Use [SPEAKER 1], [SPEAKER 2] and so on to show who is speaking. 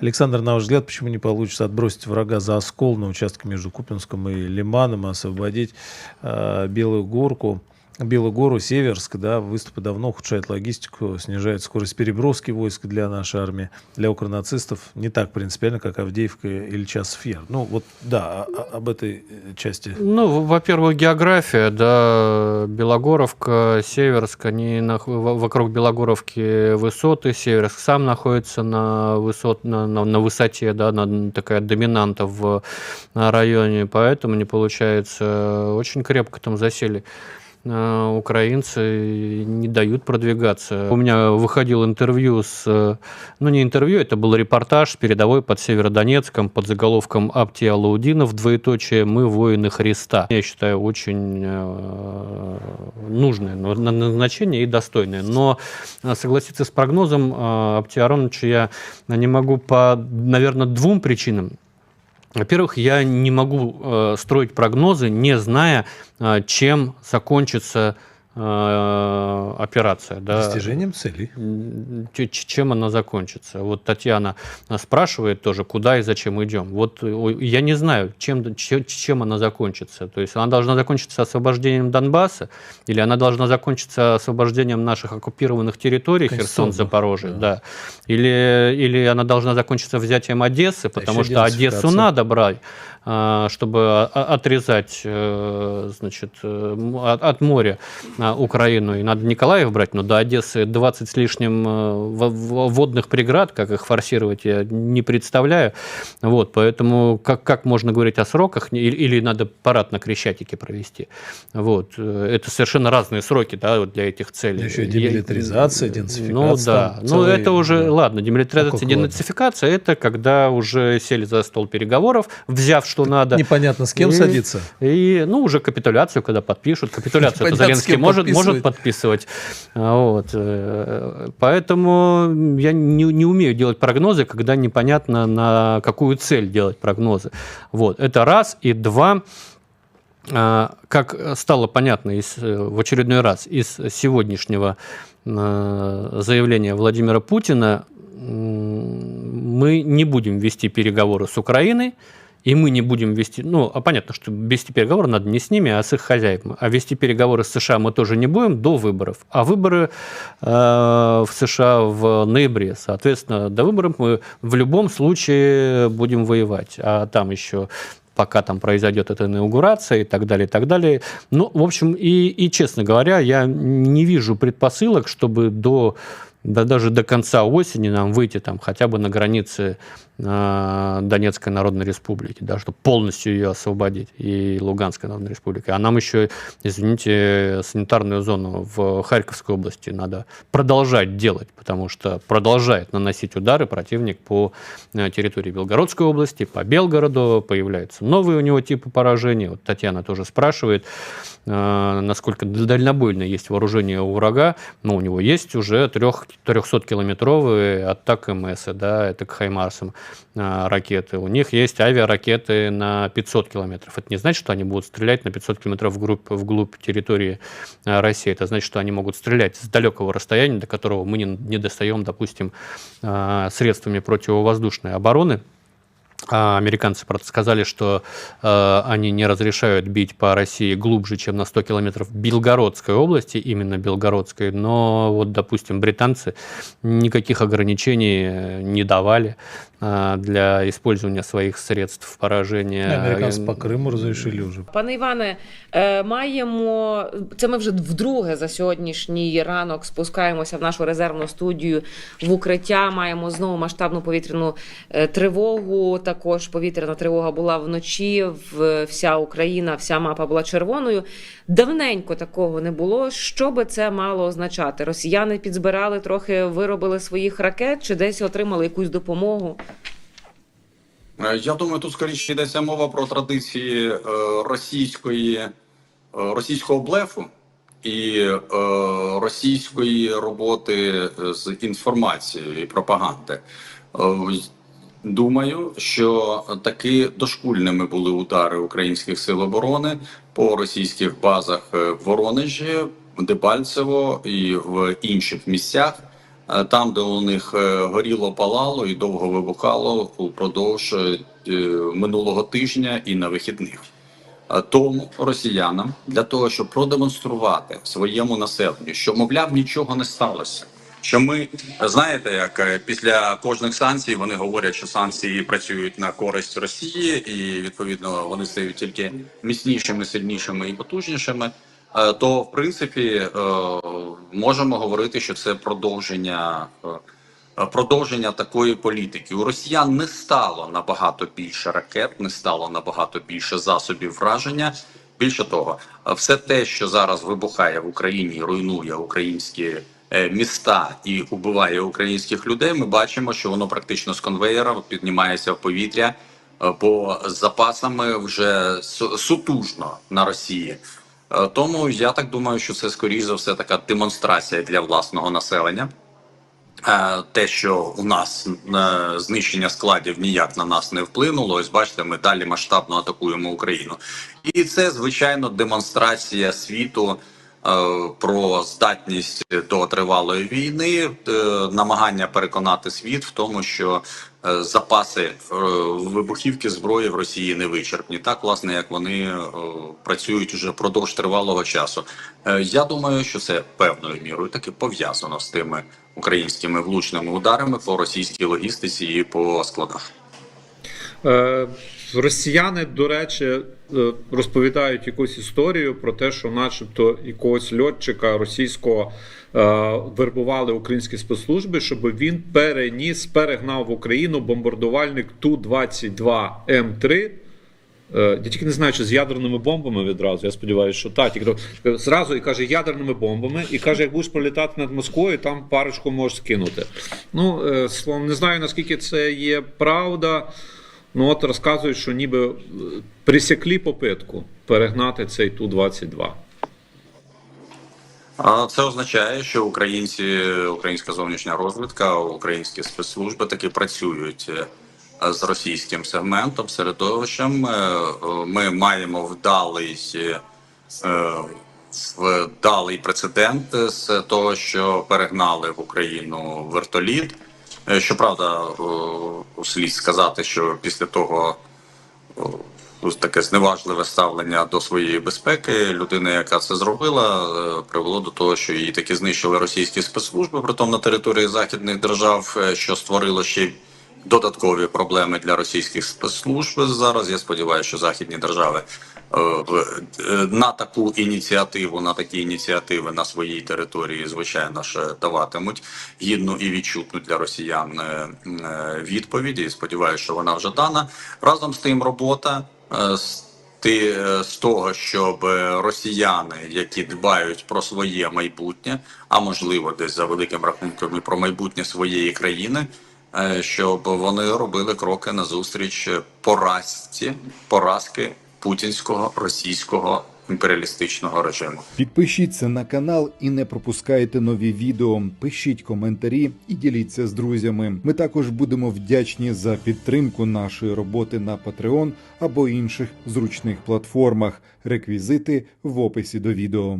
[SPEAKER 1] Александр, на ваш взгляд, почему не получится отбросить врага за оскол на участке между Купинском и Лиманом, освободить э, Белую Горку? Белую гору, Северск, да, выступы давно ухудшают логистику, снижают скорость переброски войск для нашей армии. Для укронацистов не так принципиально, как Авдеевка или Час-Фьер. Ну, вот, да, о- о- об этой э, части.
[SPEAKER 2] Ну, во-первых, география, да, Белогоровка, Северск, они нах- вокруг Белогоровки высоты, Северск сам находится на, высот, на, на, на высоте, да, на, такая доминанта в районе, поэтому не получается, очень крепко там засели э, украинцы и не дают продвигаться. У меня выходил интервью с... э, Ну, не интервью, это был репортаж передовой под Северодонецком под заголовком «Апти Алаудинов, двоеточие, мы воины Христа». Я считаю, очень э, нужное на- на- назначение и достойное. Но э, согласиться с прогнозом э, Апти Ароновича я не могу по, наверное, двум причинам. Во-первых, я не могу э, строить прогнозы, не зная, э, чем закончится э, операция. Да.
[SPEAKER 1] Достижением целей.
[SPEAKER 2] Ч- чем она закончится. Вот Татьяна а, спрашивает тоже, куда и зачем идем. Вот э, я не знаю, чем, че- чем она закончится. То есть она должна закончиться освобождением Донбасса, или она должна закончиться освобождением наших оккупированных территорий, Херсон, Запорожье,
[SPEAKER 1] да.
[SPEAKER 2] да. Или, или она должна закончиться взятием Одессы, потому
[SPEAKER 1] еще
[SPEAKER 2] что Одессу надо брать, а, чтобы о- отрезать э, значит, э, от, моря а, Украину. И надо Николаев брать, но до Одессы 20 с лишним э, во- во- водных преград, как их форсировать, я не представляю. Вот, поэтому как, как можно говорить о сроках, или, или надо парад на Крещатике провести. Вот. Это совершенно разные сроки да, вот для этих целей.
[SPEAKER 1] Еще и
[SPEAKER 2] Я-
[SPEAKER 1] демилитаризация,
[SPEAKER 2] Ну
[SPEAKER 1] денацификация,
[SPEAKER 2] да,
[SPEAKER 1] там
[SPEAKER 2] ну это уже,
[SPEAKER 1] да.
[SPEAKER 2] ладно, демилитаризация, денацификация, это когда уже сели за стол переговоров, взяв что надо.
[SPEAKER 1] Непонятно, с кем
[SPEAKER 2] И-
[SPEAKER 1] садиться.
[SPEAKER 2] И, ну, уже капитуляцию, когда подпишут. Капитуляцию это Зеленский может, может
[SPEAKER 1] подписывать.
[SPEAKER 2] А, Вот. э, Поэтому я не, не умею делать прогнозы, когда непонятно, на какую цель делать прогнозы. Вот. Это раз. И два. а, Как стало понятно из, э, в очередной раз из сегодняшнего э, заявления Владимира Путина, мы не будем вести переговоры с Украиной, и мы не будем вести, ну, а понятно, что вести переговоры надо не с ними, а с их хозяевами. А вести переговоры с США мы тоже не будем до выборов. А выборы э, в США в ноябре. Соответственно, до выборов мы в любом случае будем воевать. А там еще пока там произойдет эта инаугурация и так далее, и так далее. Ну, в общем, и, и честно говоря, я не вижу предпосылок, чтобы до да даже до конца осени нам выйти там хотя бы на границе э, Донецкой Народной Республики, да, чтобы полностью ее освободить, и Луганской Народной Республики. А нам еще, извините, санитарную зону в Харьковской области надо продолжать делать, потому что продолжает наносить удары противник по э, территории Белгородской области, по Белгороду, появляются новые у него типы поражений. Вот Татьяна тоже спрашивает, э, насколько дальнобойно есть вооружение у врага. Ну, у него есть уже трех, 300-километровые от ТАК-МС, да, это к Хаймарсам а, ракеты. У них есть авиаракеты на 500 километров. Это не значит, что они будут стрелять на 500 километров вглубь, вглубь территории а, России. Это значит, что они могут стрелять с далекого расстояния, до которого мы не, не достаем, допустим, а, средствами противовоздушной обороны. А американцы, правда, сказали, что э, они не разрешают бить по России глубже, чем на 100 километров Белгородской области, именно Белгородской, но вот, допустим, британцы никаких ограничений э, не давали для использования своих средств поражения.
[SPEAKER 1] Американцы по Крыму разрешили уже.
[SPEAKER 3] Пане Іване, е, маємо це. Ми вже вдруге за сьогоднішній ранок спускаємося в нашу резервну студію в укриття. Маємо знову масштабну повітряну е, тривогу. Також повітряна тривога була вночі. Вся Україна, вся мапа була червоною. Давненько такого не було. Що би це мало означати? Росіяни підзбирали трохи, виробили своїх ракет, чи десь отримали якусь допомогу?
[SPEAKER 4] Е, Я думаю, тут скоріше йдеться мова про традиції е, російської, е, російського блефу і російської роботи з інформацією і пропаганди. Думаю, що таки дошкульними були удари українських сил оборони по російських базах в Воронежі, Дебальцево і в інших місцях. Е, там, де у них е, горіло, палало і довго вибухало упродовж е, минулого тижня і на вихідних. Тому росіянам для того, щоб продемонструвати своєму населенню, що мовляв нічого не сталося. Що ми знаєте, як після кожних санкцій вони говорять, що санкції працюють на користь Росії, і відповідно вони стають тільки міцнішими, сильнішими і потужнішими. Е, То в принципі е, можемо говорити, що це продовження. е, Продовження такої політики у росіян не стало набагато більше ракет, не стало набагато більше засобів враження. Більше того, все те, що зараз вибухає в Україні, руйнує українські міста і убиває українських людей. Ми бачимо, що воно практично з конвеєра піднімається в повітря, бо з запасами вже сутужно на Росії. Е, Тому я так думаю, що це скоріш за все така демонстрація для власного населення. Е, Те, що у нас е, знищення складів ніяк на нас не вплинуло, ось бачите, ми далі масштабно атакуємо Україну, і це звичайно демонстрація світу про здатність до тривалої війни, е, намагання переконати світ в тому, що е, запаси е, вибухівки зброї в Росії не вичерпні, так власне як вони е, працюють уже впродовж тривалого часу. Е, Я думаю, що це певною мірою таки пов'язано з тими українськими влучними ударами по російській логістиці і по складах.
[SPEAKER 5] Росіяни, до речі, е, розповідають якусь історію про те, що, начебто, якогось льотчика російського е, вербували українські спецслужби, щоб він переніс, перегнав в Україну бомбардувальник Ту-22М3. Е, Я тільки не знаю, чи з ядерними бомбами відразу. Я сподіваюся, що так. Тільки зразу і каже ядерними бомбами, і каже, як будеш пролітати над Москвою, там парочку можеш скинути. Ну, словом, не знаю наскільки це є правда. Ну от розказують, що ніби е, присекли попитку перегнати цей Ту-22.
[SPEAKER 4] А це означає, що українці, українська зовнішня розвідка, українські спецслужби таки працюють е, з російським сегментом, середовищем. Е, Ми маємо вдалий, вдалий прецедент з того, що перегнали в Україну вертоліт. Е, Щоправда, слід сказати, що після того таке зневажливе ставлення до своєї безпеки. Людина, яка це зробила, е, привело до того, що її таки знищили російські спецслужби, притом на території західних держав, е, що створило ще додаткові проблеми для російських спецслужб. Зараз я сподіваюся, що західні держави е, е, на таку ініціативу, на такі ініціативи на своїй території, звичайно ж, даватимуть гідну і відчутну для росіян е, е. І сподіваюся, що вона вже дана. Разом з тим, робота ти з того, щоб росіяни, які дбають про своє майбутнє, а можливо, десь за великим рахунком і про майбутнє своєї країни, щоб вони робили кроки назустріч поразці, поразки путінського російського імперіалістичного режиму.
[SPEAKER 6] Підпишіться на канал і не пропускайте нові відео. Пишіть коментарі і діліться з друзями. Ми також будемо вдячні за підтримку нашої роботи на Patreon або інших зручних платформах. Реквізити в описі до відео.